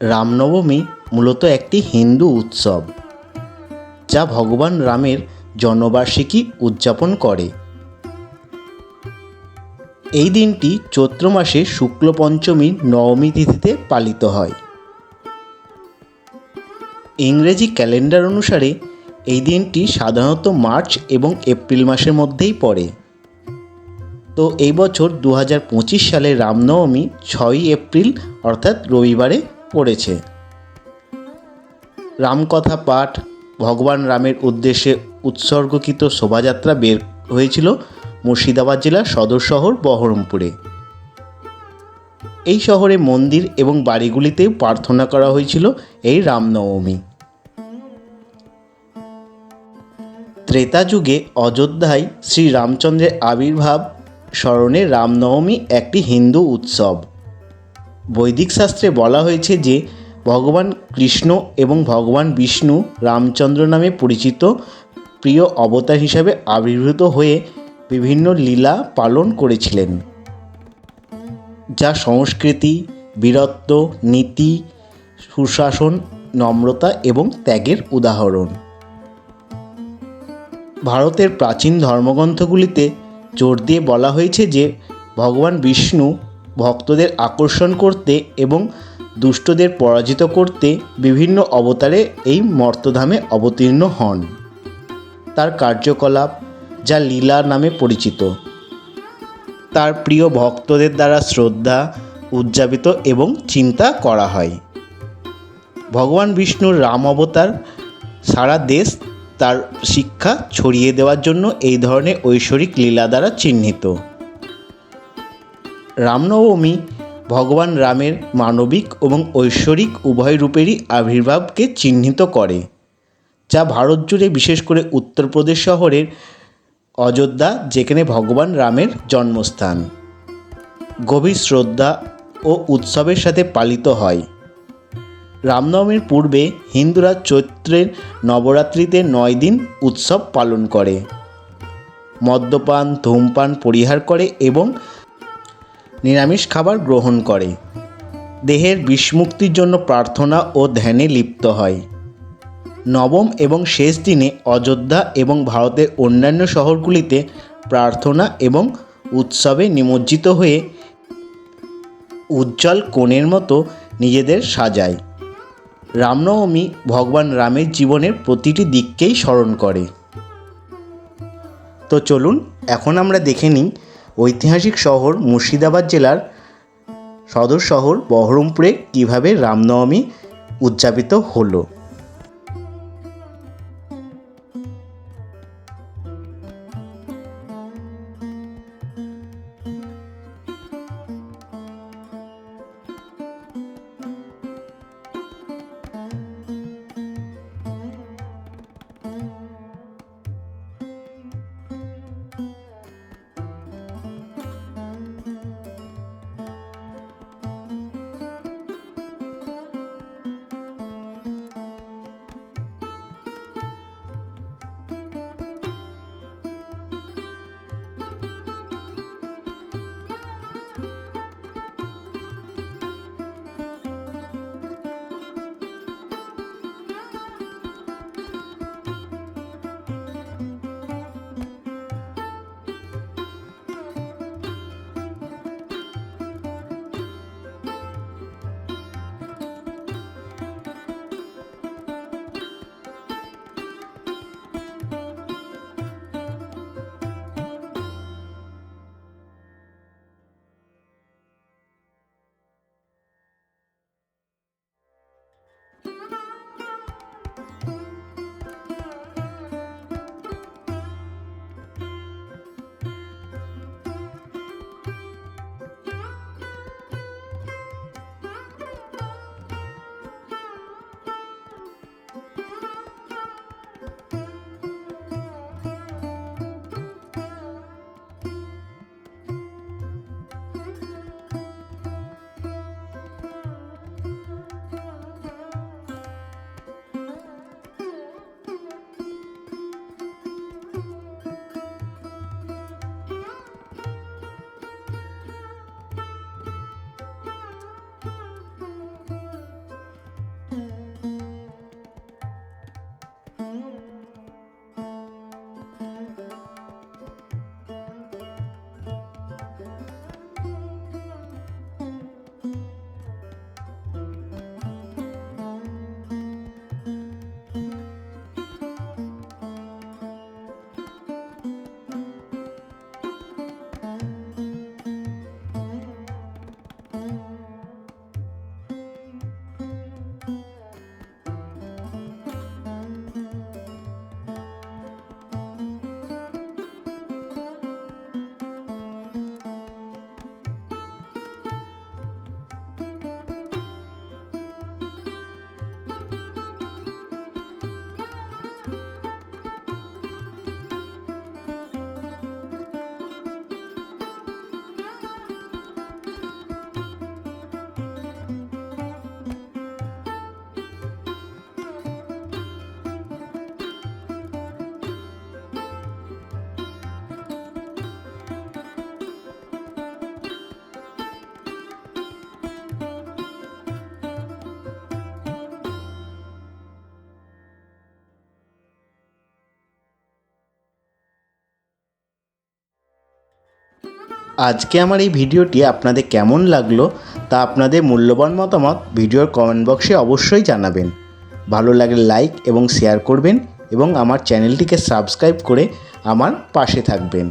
রামনবমী মূলত একটি হিন্দু উৎসব, যা ভগবান রামের জন্মবার্ষিকী উদযাপন করে। এই দিনটি চৈত্র মাসে শুক্ল পঞ্চমীর নবমী তিথিতে পালিত হয়। ইংরেজি ক্যালেন্ডার অনুসারে এই দিনটি সাধারণত মার্চ এবং এপ্রিল মাসের মধ্যেই পড়ে। তো এই বছর দু হাজার পঁচিশ সালে রামনবমী ছয়ই এপ্রিল, অর্থাৎ রবিবারে পড়েছে। রামকথা পাঠ ভগবান রামের উদ্দেশ্যে উৎসর্গকৃত শোভাযাত্রা বের হয়েছিল মুর্শিদাবাদ জেলার সদর শহর বহরমপুরে। এই শহরে মন্দির এবং বাড়িগুলিতেও প্রার্থনা করা হয়েছিল এই রামনবমী। ত্রেতা যুগে অযোধ্যায় শ্রী রামচন্দ্রের আবির্ভাব স্মরণে রামনবমী একটি হিন্দু উৎসব। বৈদিক শাস্ত্রে বলা হয়েছে যে ভগবান কৃষ্ণ এবং ভগবান বিষ্ণু রামচন্দ্র নামে পরিচিত প্রিয় অবতার হিসাবে আবির্ভূত হয়ে বিভিন্ন লীলা পালন করেছিলেন, যা সংস্কৃতি, বীরত্ব, নীতি, সুশাসন, নম্রতা এবং ত্যাগের উদাহরণ। ভারতের প্রাচীন ধর্মগ্রন্থগুলিতে জোর দিয়ে বলা হয়েছে যে ভগবান বিষ্ণু ভক্তদের আকর্ষণ করতে এবং দুষ্টদের পরাজিত করতে বিভিন্ন অবতারে এই মর্তধামে অবতীর্ণ হন। তার কার্যকলাপ, যা লীলা নামে পরিচিত। তার প্রিয় ভক্তদের দ্বারা শ্রদ্ধা, উদযাপিত এবং চিন্তা করা হয়। ভগবান বিষ্ণুর রাম অবতার সারা দেশ তার শিক্ষা ছড়িয়ে দেওয়ার জন্য এই ধরনের ঐশ্বরিক লীলা দ্বারা চিহ্নিত। রামনবমী ভগবান রামের মানবিক এবং ঐশ্বরিক উভয় রূপেরই আবির্ভাবকে চিহ্নিত করে, যা ভারত জুড়ে বিশেষ করে উত্তরপ্রদেশ শহরের অযোধ্যা, যেখানে ভগবান রামের জন্মস্থান। গভীর শ্রদ্ধা ও উৎসবের সাথে পালিত হয়। রামনবমীর পূর্বে হিন্দুরা চৈত্রের নবরাত্রিতে নয় দিন উৎসব পালন করে। মদ্যপান, ধূমপান পরিহার করে এবং নিরামিষ খাবার গ্রহণ করে। দেহের বিষমুক্তির জন্য প্রার্থনা ও ধ্যানে লিপ্ত হয়। নবম এবং শেষ দিনে অযোধ্যা এবং ভারতের অন্যান্য শহরগুলিতে প্রার্থনা এবং উৎসবে নিমজ্জিত হয়ে উজ্জ্বল কোণের মতো নিজেদের সাজায়। রামনবমী ভগবান রামের জীবনের প্রতিটি দিককেই স্মরণ করে। তো চলুন, এখন আমরা দেখে নিই ঐতিহাসিক শহর মুর্শিদাবাদ জেলার সদর শহর বহরমপুরে কীভাবে রামনবমী উদযাপিত হলো? আজকে আমার এই ভিডিওটি আপনাদের কেমন লাগল তা আপনাদের মূল্যবান মতামত ভিডিওর কমেন্ট বক্সে অবশ্যই জানাবেন। ভালো লাগলে লাইক এবং শেয়ার করবেন এবং আমার চ্যানেলটিকে সাবস্ক্রাইব করে আমার পাশে থাকবেন।